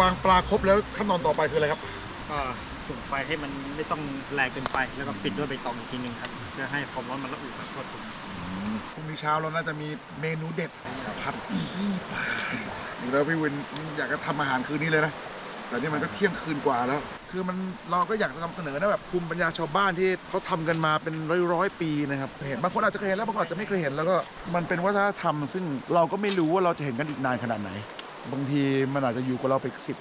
วางปลาครบแล้วขั้นตอนต่อไปคืออะไรครับ ก็สุ่มไฟให้มันไม่ต้องแรงเกินไป แล้วก็ปิดด้วยใบตองอีกทีหนึงครับเพื่อให้ความร้อนมันระอุครับทั่วถึงพรุ่งนี้เช้าเราน่าจะมีเมนูเด็ดผัดขี้ปลาดูแล้วพี่วินอยากจะทำอาหารคืนนี้เลยนะ แต่นี่มันก็เที่ยงคืนกว่าแล้ว คือมันเราก็อยากจะนำเสนอนะแบบภูมิปัญญาชาวบ้านที่เขาทำกันมาเป็นร้อยร้อยๆปีนะครับเห็นบางคนอาจจะเคยเห็นแล้วบางคนอาจจะไม่เคยเห็นแล้วก็มันเป็นวัฒนธรรม ซึ่งเราก็ไม่รู้ว่าเราจะเห็นกันอีกนานขนาดไหน บางทีมันอาจจะอยู่กับเราไปสิบ